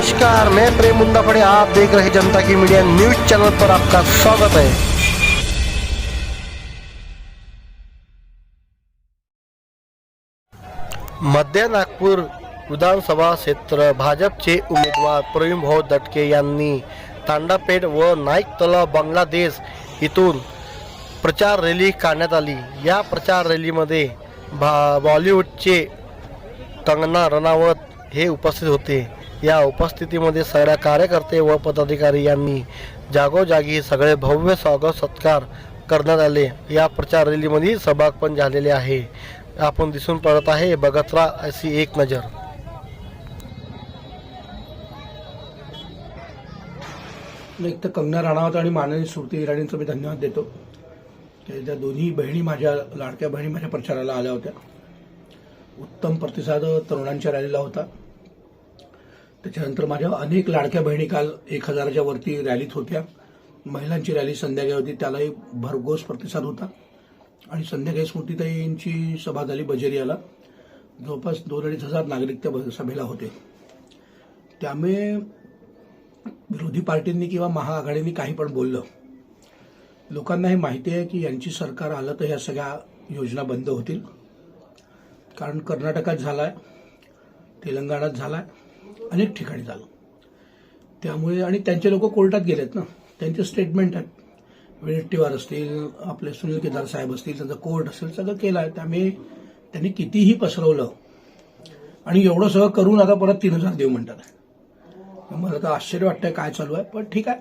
नमस्कार मैं प्रेम मुंदापड़े आप देख रहे जनता की मीडिया न्यूज चैनल पर आपका स्वागत है। मध्य नागपूर विधानसभा क्षेत्र भाजपचे उमेदवार प्रवीण भाऊ दटके यांनी तांडापेठ व नाईक तलाव बांगलादेश इथून प्रचार रॅली काढण्यात आली. या प्रचार रॅलीमध्ये भा बॉलिवूडचे कंगना रनावत हे उपस्थित होते. या उपस्थितीमध्ये सगळ्या कार्यकर्ते व पदाधिकारी यांनी जागोजागी सगळे भव्य स्वागत सत्कार करण्यात आले. या प्रचार रॅलीमध्ये सहभाग पण झालेले आहे. आपण दिसून पडत आहे बघत अशी एक नजर. एक तर कंगना राणावत आणि माननीय स्मृती इराणींचं मी धन्यवाद देतो. त्या दोन्ही बहिणी माझ्या लाडक्या बहिणी माझ्या प्रचाराला आल्या होत्या. उत्तम प्रतिसाद तरुणांच्या रॅलीला होता. त्याच्यानंतर माझ्या अनेक लाडक्या बहिणी काल एक हजाराच्या वरती रॅलीत होत्या. महिलांची रॅली संध्याकाळी होती. त्यालाही भरघोस प्रतिसाद होता. आणि संध्याकाळी स्मृतीताईंची सभा झाली बजेरियाला. जवळपास दोन अडीच हजार नागरिक त्या सभेला होते. त्यामुळे विरोधी पार्टींनी किंवा महाआघाडींनी काही पण बोललं. लोकांना हे माहिती आहे की यांची सरकार आलं तर ह्या सगळ्या योजना बंद होतील. कारण कर्नाटकात झाला आहे तेलंगणात झाला आहे अनेक ठिकाणी झालं त्यामुळे आणि त्यांचे लोक कोर्टात गेलेत ना. त्यांचे स्टेटमेंट आहेत. विडेट्टीवार असतील आपले सुनील केदार साहेब असतील त्यांचा कोर्ट असेल सगळं केलं आहे त्यामुळे त्यांनी कितीही पसरवलं आणि एवढं सगळं करून आता परत तीन हजार देऊ म्हणतात. मला तर आश्चर्य वाटतंय काय चालू आहे पण ठीक आहे.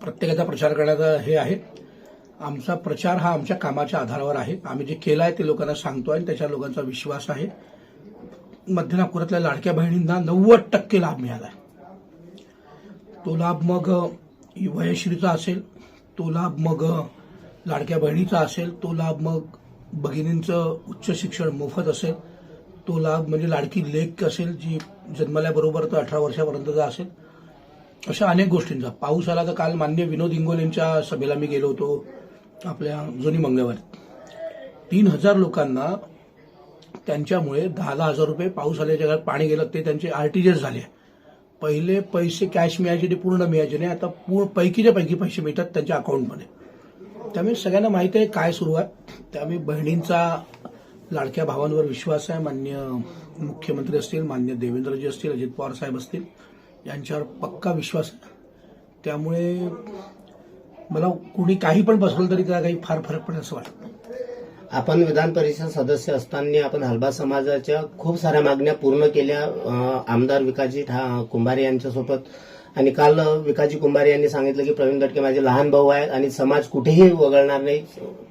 प्रत्येकाचा प्रचार करण्याचा हे आहे. आमचा प्रचार हा आमच्या कामाच्या आधारावर आहे. आम्ही जे केलं आहे ते लोकांना सांगतो आणि त्याच्या लोकांचा विश्वास आहे. मध्य नागपुरातल्या लाडक्या बहिणींना नव्वद टक्के लाभ मिळाला आहे तो लाभ मग वयश्रीचा असेल तो लाभ मग लाडक्या बहिणीचा असेल तो लाभ मग भगिनींचं उच्च शिक्षण मोफत असेल तो लाभ म्हणजे लाडकी लेख असेल जी जन्मल्याबरोबर तो अठरा वर्षापर्यंतचा असेल. अशा अनेक गोष्टींचा. पाऊस आला तर काल मान्य विनोद इंगोलेंच्या सभेला मी गेलो होतो आपल्या जुनी मंगळवारी तीन हजार लोकांना त्यांच्यामुळे दहा दहा हजार रुपये पाऊस आल्याच्या घरात पाणी गेलं ते त्यांचे आरटीजीएस झाले. पहिले पैसे कॅश मिळायचे ते पूर्ण मिळायचे नाही आता पूर्ण पैकीच्या पैकी पैसे मिळतात त्यांच्या अकाउंटमध्ये त्यामुळे सगळ्यांना माहिती आहे काय सुरू आहे. त्यामुळे बहिणींचा लाडक्या भावांवर विश्वास आहे. मान्य मुख्यमंत्री असतील मान्य देवेंद्रजी असतील अजित पवार साहेब असतील यांच्यावर पक्का विश्वास आहे. त्यामुळे मला कुणी काही पण बसवलं तरी त्याला काही फार फरक पडेल असं वाटत. आपण विधान परिषद सदस्य असताना आपण हलबा समाजाच्या खूप साऱ्या मागण्या पूर्ण केल्या. आमदार विकाजी कुंभारे यांच्यासोबत. आणि काल विकाजी कुंभारे यांनी सांगितलं की प्रवीण दटके माझे लहान भाऊ आहेत आणि समाज कुठेही वगळणार नाही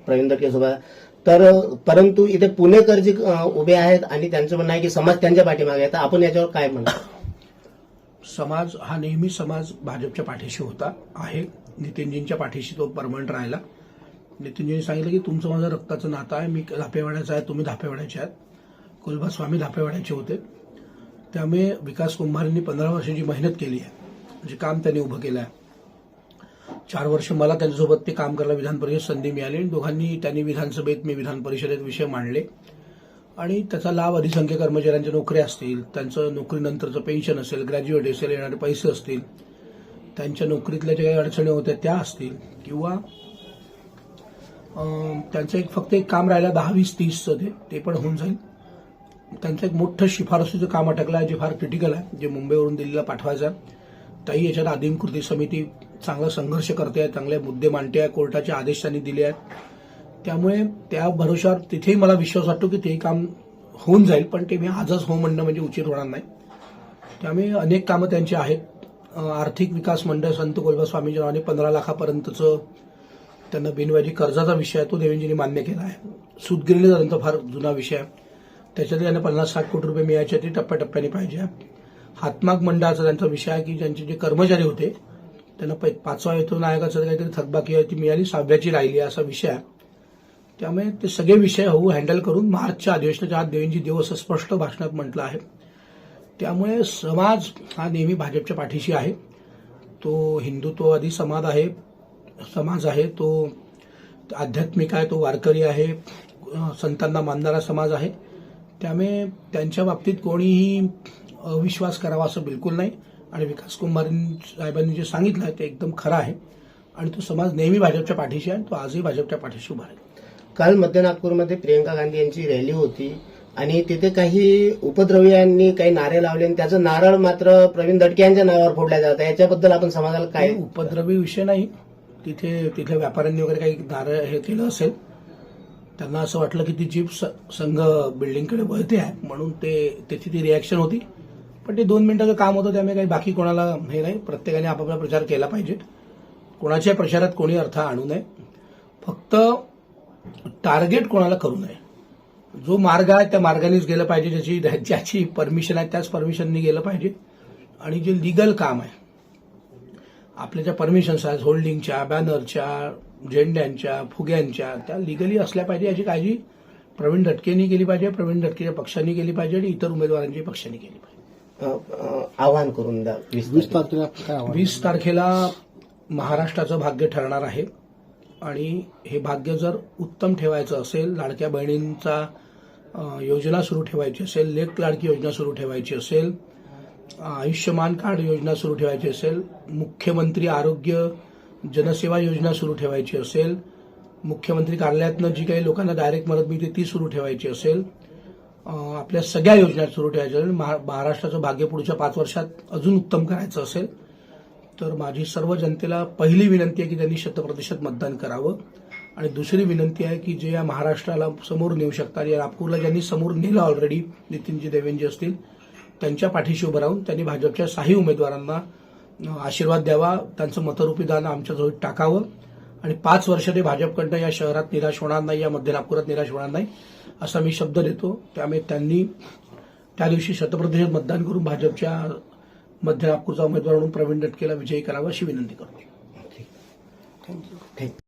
प्रवीण दटके सोबत. तर परंतु इथे पुणेकर जे उभे आहेत आणि त्यांचं म्हणणं आहे की समाज त्यांच्या पाठीमागे आहे. तर आपण याच्यावर काय म्हणतो समाज हा नेहमी समाज भाजपच्या पाठीशी होता आहे. नितीनजींच्या पाठीशी तो परमनंट राहिला. नितीनजींनी सांगितलं की तुमचं माझं रक्ताचं नातं आहे मी धापेवाड्याचा आहे तुम्ही धापेवाड्याचे आहात. कुलबा स्वामी धापेवाड्याचे होते. त्यामुळे विकास कुंभारेंनी पंधरा वर्षाची मेहनत केली आहे म्हणजे काम त्यांनी उभं केलं आहे चार वर्ष मला त्यांच्यासोबत ते काम करायला विधान परिषद संधी मिळाली आणि दोघांनी त्यांनी विधानसभेत मी विधान परिषदेत विषय मांडले. आणि त्याचा लाभ अधिसंख्य कर्मचाऱ्यांच्या नोकऱ्या असतील त्यांचं नोकरीनंतरचं पेन्शन असेल ग्रॅज्युएट असेल येणारे पैसे असतील त्यांच्या नोकरीतल्या ज्या काही अडचणी होत्या त्या असतील किंवा त्यांचं एक फक्त एक काम राहिलं दहा वीस तीसचं ते ते पण होऊन जाईल. त्यांचं एक मोठं शिफारसीचं काम अटकलं आहे जे फार क्रिटिकल आहे जे मुंबईवरून दिल्लीला पाठवायचं आहे. ताई याच्यात आदिम कृती समिती चांगला संघर्ष करते आहे चांगले मुद्दे मांडते आहे कोर्टाचे आदेश त्यांनी दिले आहेत. त्यामुळे त्या भरोशावर तिथेही मला विश्वास वाटतो की ते काम होऊन जाईल पण ते मी आजच हो म्हणणं म्हणजे उचित होणार नाही. त्यामुळे अनेक कामं त्यांची आहेत. आर्थिक विकास मंडळ संत कोलबा स्वामीच्या नावाने पंधरा लाखापर्यंतचं त्यांना बिनव्याजी कर्जाचा विषय आहे तो देवेंजींनी मान्य केला आहे. सूतगिरणी त्यांचा फार जुना विषय आहे. त्याच्यात त्यांना पन्नास साठ कोटी रुपये मिळायचे ते टप्प्याटप्प्याने पाहिजे हातमाग मंडळाचा त्यांचा विषय आहे की ज्यांचे जे कर्मचारी होते त्यांना पै- पाचवा वेतन आयोगाचं काहीतरी थकबाकी आहे ती मिळाली सहाव्याची राहिली असा विषय आहे. त्यामुळे ते सगळे विषय होऊ हँडल करून मार्चच्या अधिवेशनाच्या आत देवेंजी देव असं स्पष्ट भाषणात म्हटलं आहे. त्यामुळे समाज हा नेहमी भाजपच्या पाठीशी आहे. तो हिंदुत्ववादी समाज आहे. समाज आहे तो आध्यात्मिक आहे तो वारकरी आहे संतांना मानणारा समाज आहे. त्यामुळे त्यांच्या बाबतीत कोणीही अविश्वास करावा असं बिलकुल नाही. आणि विकास कुंभार साहेबांनी जे सांगितलं आहे ते एकदम खरं आहे. आणि तो समाज नेहमी भाजपच्या पाठीशी आहे तो आजही भाजपच्या पाठीशी उभा आहे काल मध्य नागपूरमध्ये प्रियंका गांधी यांची रॅली होती आणि तिथे काही उपद्रव्यांनी काही नारे लावले आणि त्याचं नारळ मात्र प्रवीण दटके यांच्या नावावर फोडल्या जात याच्याबद्दल आपण समाजाला काय उपद्रवी विषय नाही. तिथे तिथल्या व्यापाऱ्यांनी वगैरे काही नारळ हे केलं असेल त्यांना असं वाटलं की ती जीप संघ बिल्डिंगकडे वळते आहे म्हणून ते त्याची ती रिॲक्शन होती. पण ते दोन मिनिटाचं काम होतं त्यामुळे काही बाकी कोणाला हे नाही. प्रत्येकाने आपापला प्रचार केला पाहिजे. कोणाच्या प्रचारात कोणी अर्थ आणू नये. फक्त टार्गेट कोणाला करू नये. जो मार्ग आहे त्या मार्गानेच गेलं पाहिजे ज्याची ज्याची परमिशन आहे त्याच परमिशननी गेलं पाहिजे. आणि जे लिगल काम आहे आपल्या ज्या परमिशन्स आहेत होल्डिंगच्या बॅनरच्या झेंड्यांच्या फुग्यांच्या त्या लिगली असल्या पाहिजे याची काळजी प्रवीण दटकेंनी केली पाहिजे प्रवीण दटकेच्या पक्षांनी केली पाहिजे आणि इतर उमेदवारांची पक्षांनी केली पाहिजे. आवाहन करून द्या. वीस तारखेला. वीस तारखेला महाराष्ट्राचं भाग्य ठरणार आहे आणि हे भाग्य जर उत्तम ठेवायचं असेल लाडक्या बहिणींचा अ, योजना सुरू ठेवायची असेल लेख लाडकी योजना सुरू ठेवायची असेल आयुष्यमान कार्ड योजना सुरू ठेवायची असेल मुख्यमंत्री आरोग्य जनसेवा योजना सुरू ठेवायची असेल मुख्यमंत्री कार्यालयातनं जी काही लोकांना डायरेक्ट मदत मिळते ती सुरू ठेवायची असेल आपल्या सगळ्या योजना सुरू ठेवायच्या असेल महा- महाराष्ट्राचं भाग्य पुढच्या पाच वर्षात अजून उत्तम करायचं असेल तर माझी सर्व जनतेला पहिली विनंती आहे की त्यांनी शतप्रतिशत मतदान करावं. आणि दुसरी विनंती आहे की जे या महाराष्ट्राला समोर नेऊ शकतात या नागपूरला ज्यांनी समोर नेलं ऑलरेडी नितीनजी देवेंजी असतील त्यांच्या पाठीशी उभं राहून त्यांनी भाजपच्या साही उमेदवारांना आशीर्वाद द्यावा त्यांचं मतरूपी दान आमच्याजवळ टाकावं. आणि पाच वर्ष ते भाजपकडनं या शहरात निराश होणार नाही या मध्य नागपुरात निराश होणार नाही असा मी शब्द देतो. त्यामुळे त्यांनी त्या दिवशी शतप्रतिशत मतदान करून भाजपच्या मध्य नागपूरचा उमेदवार म्हणून प्रवीण दटकेला विजयी करावा अशी विनंती करतो. थँक्यू.